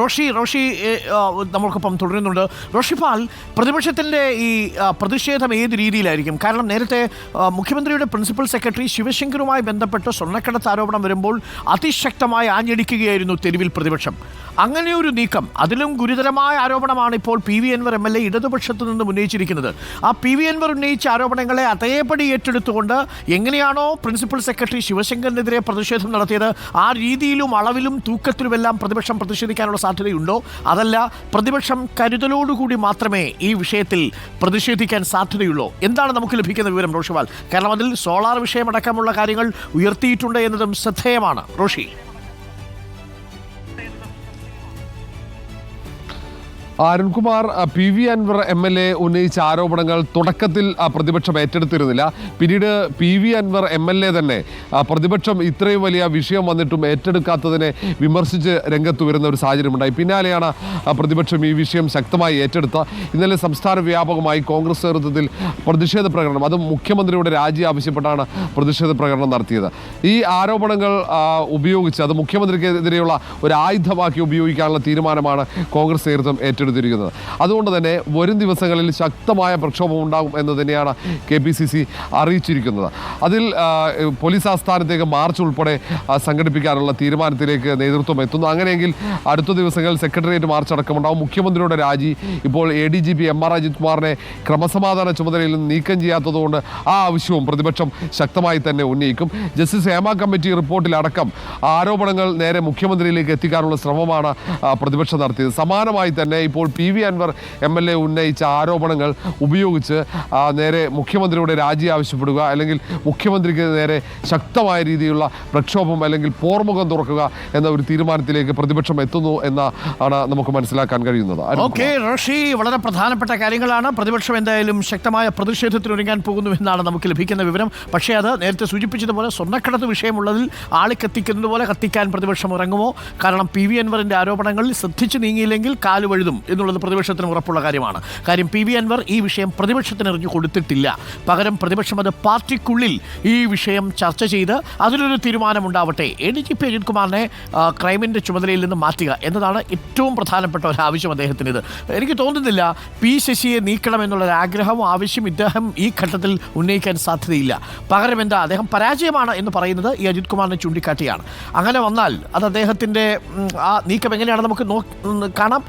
റോഷി റോഷി നമ്മൾക്കൊപ്പം തുടരുന്നുണ്ട്. റോഷിപാൽ പ്രതിപക്ഷത്തിന്റെ ഈ പ്രതിഷേധം ഏത് രീതിയിലായിരിക്കും? കാരണം നേരത്തെ മുഖ്യമന്ത്രിയുടെ പ്രിൻസിപ്പൽ സെക്രട്ടറി ശിവശങ്കറുമായി ബന്ധപ്പെട്ട് സ്വർണക്കടത്ത് ആരോപണം വരുമ്പോൾ അതിശക്തമായി ആഞ്ഞടിക്കുകയായിരുന്നു തെരുവിൽ പ്രതിപക്ഷം. അങ്ങനെ ഒരു നീക്കം. അതിലും ഗുരുതരമായ ആരോപണമാണ് ഇപ്പോൾ P V Anvar M L A ഇടതുപക്ഷത്തു നിന്ന് ഉന്നയിച്ചിരിക്കുന്നത്. ആ പി വി എൻവർ ഉന്നയിച്ച ആരോപണങ്ങളെ അതേപടി ഏറ്റെടുത്തുകൊണ്ട് എങ്ങനെയാണോ പ്രിൻസിപ്പൽ സെക്രട്ടറി ശിവശങ്കറിനെതിരെ പ്രതിഷേധം നടത്തിയത്? ആ രീതിയിലും അളവിലും തൂക്കത്തിലുമെല്ലാം പ്രതിപക്ഷം പ്രതിഷേധിക്കാനുള്ള സാധ്യതയുണ്ടോ? അതല്ല പ്രതിപക്ഷം കരുതലോടുകൂടി മാത്രമേ ഈ വിഷയത്തിൽ പ്രതിഷേധിക്കാൻ സാധ്യതയുള്ളൂ. എന്താണ് നമുക്ക് ലഭിക്കുന്ന വിവരം റോഷിവാൽ? കാരണം അതിൽ സോളാർ വിഷയമടക്കമുള്ള കാര്യങ്ങൾ ഉയർത്തിയിട്ടുണ്ട് എന്നതും ശ്രദ്ധേയമാണ്. Roshy. Arun Kumar P V Anvar M L A ഉന്നയിച്ച ആരോപണങ്ങൾ തുടക്കത്തിൽ പ്രതിപക്ഷം ഏറ്റെടുത്തിരുന്നില്ല. പിന്നീട് P V Anvar M L A തന്നെ പ്രതിപക്ഷം ഇത്രയും വലിയ വിഷയം വന്നിട്ടും ഏറ്റെടുക്കാത്തതിനെ വിമർശിച്ച് രംഗത്ത് വരുന്ന ഒരു സാഹചര്യമുണ്ടായി. പിന്നാലെയാണ് പ്രതിപക്ഷം ഈ വിഷയം ശക്തമായി ഏറ്റെടുത്ത. ഇന്നലെ സംസ്ഥാന വ്യാപകമായി കോൺഗ്രസ് നേതൃത്വത്തിൽ പ്രതിഷേധ പ്രകടനം അതും മുഖ്യമന്ത്രിയുടെ രാജി ആവശ്യപ്പെട്ടാണ് പ്രതിഷേധ പ്രകടനം നടത്തിയത്. ഈ ആരോപണങ്ങൾ ഉപയോഗിച്ച് അത് മുഖ്യമന്ത്രിക്കെതിരെയുള്ള ഒരു ആയുധമാക്കി ഉപയോഗിക്കാനുള്ള തീരുമാനമാണ് കോൺഗ്രസ് നേതൃത്വം ഏറ്റെടുത്തിരിക്കുന്നത് അതുകൊണ്ട് തന്നെ വരും ദിവസങ്ങളിൽ ശക്തമായ പ്രക്ഷോഭം ഉണ്ടാകും എന്ന് തന്നെയാണ് കെ പി സി സി അറിയിച്ചിരിക്കുന്നത്. അതിൽ പോലീസ് ആസ്ഥാനത്തേക്ക് മാർച്ച് ഉൾപ്പെടെ സംഘടിപ്പിക്കാനുള്ള തീരുമാനത്തിലേക്ക് നേതൃത്വം എത്തുന്നു. അങ്ങനെയെങ്കിൽ അടുത്ത ദിവസങ്ങളിൽ സെക്രട്ടേറിയറ്റ് മാർച്ച് അടക്കമുണ്ടാകും മുഖ്യമന്ത്രിയുടെ രാജി ഇപ്പോൾ A D G P M R Ajith കുമാറിനെ ക്രമസമാധാന ചുമതലയിൽ നിന്ന് നീക്കം ചെയ്യാത്തതുകൊണ്ട് ആ ആവശ്യവും പ്രതിപക്ഷം ശക്തമായി തന്നെ ഉന്നയിക്കും. ജസ്റ്റിസ് ഹേമ കമ്മിറ്റി റിപ്പോർട്ടിലടക്കം ആരോപണങ്ങൾ നേരെ മുഖ്യമന്ത്രിയിലേക്ക് എത്തിക്കാനുള്ള ശ്രമമാണ് പ്രതിപക്ഷം നടത്തിയത്. സമാനമായി തന്നെ ഇപ്പോൾ P V Anvar M L A ഉന്നയിച്ച ആരോപണങ്ങൾ ഉപയോഗിച്ച് നേരെ മുഖ്യമന്ത്രിയുടെ രാജി ആവശ്യപ്പെടുക അല്ലെങ്കിൽ മുഖ്യമന്ത്രിക്ക് നേരെ ശക്തമായ രീതിയിലുള്ള പ്രക്ഷോഭം അല്ലെങ്കിൽ പോർമുഖം തുറക്കുക എന്ന ഒരു തീരുമാനത്തിലേക്ക് പ്രതിപക്ഷം എത്തുന്നു എന്ന ആണ് നമുക്ക് മനസ്സിലാക്കാൻ കഴിയുന്നത്. ഓക്കെ റഷി വളരെ പ്രധാനപ്പെട്ട കാര്യങ്ങളാണ്. പ്രതിപക്ഷം എന്തായാലും ശക്തമായ പ്രതിഷേധത്തിനൊരുങ്ങാൻ പോകുന്നു എന്നാണ് നമുക്ക് ലഭിക്കുന്ന വിവരം. പക്ഷേ അത് നേരത്തെ സൂചിപ്പിച്ചതുപോലെ സ്വർണക്കടത്ത് വിഷയമുള്ളതിൽ ആളി കത്തിക്കുന്നത് പോലെ കത്തിക്കാൻ പ്രതിപക്ഷം ഇറങ്ങുമോ? കാരണം പി വി അൻവറിന്റെ ആരോപണങ്ങളിൽ ശ്രദ്ധിച്ചു നീങ്ങിയില്ലെങ്കിൽ കാൽ വഴുതും എന്നുള്ളത് പ്രതിപക്ഷത്തിന് ഉറപ്പുള്ള കാര്യമാണ്. കാര്യം പി വി അൻവർ ഈ വിഷയം പ്രതിപക്ഷത്തിന് എറിഞ്ഞു കൊടുത്തിട്ടില്ല. പകരം പ്രതിപക്ഷം അത് പാർട്ടിക്കുള്ളിൽ ഈ വിഷയം ചർച്ച ചെയ്ത് അതിലൊരു തീരുമാനമുണ്ടാവട്ടെ. A D G P Ajith കുമാറിനെ ക്രൈമിന്റെ ചുമതലയിൽ നിന്ന് മാറ്റുക എന്നതാണ് ഏറ്റവും പ്രധാനപ്പെട്ട ഒരു ആവശ്യം അദ്ദേഹത്തിന് ഇത് എനിക്ക് തോന്നുന്നില്ല പി ശശിയെ നീക്കണം എന്നുള്ളൊരു ആഗ്രഹവും ആവശ്യം ഇദ്ദേഹം ഈ ഘട്ടത്തിൽ ഉന്നയിക്കാൻ സാധ്യതയില്ല. പകരം എന്താ അദ്ദേഹം പരാജയമാണ് എന്ന് പറയുന്നത് ഈ അജിത് കുമാറിനെ ചൂണ്ടിക്കാട്ടിയാണ്. അങ്ങനെ വന്നാൽ അത് അദ്ദേഹത്തിന്റെ ആ നീക്കം എങ്ങനെയാണ് നമുക്ക് നോ കാണാം.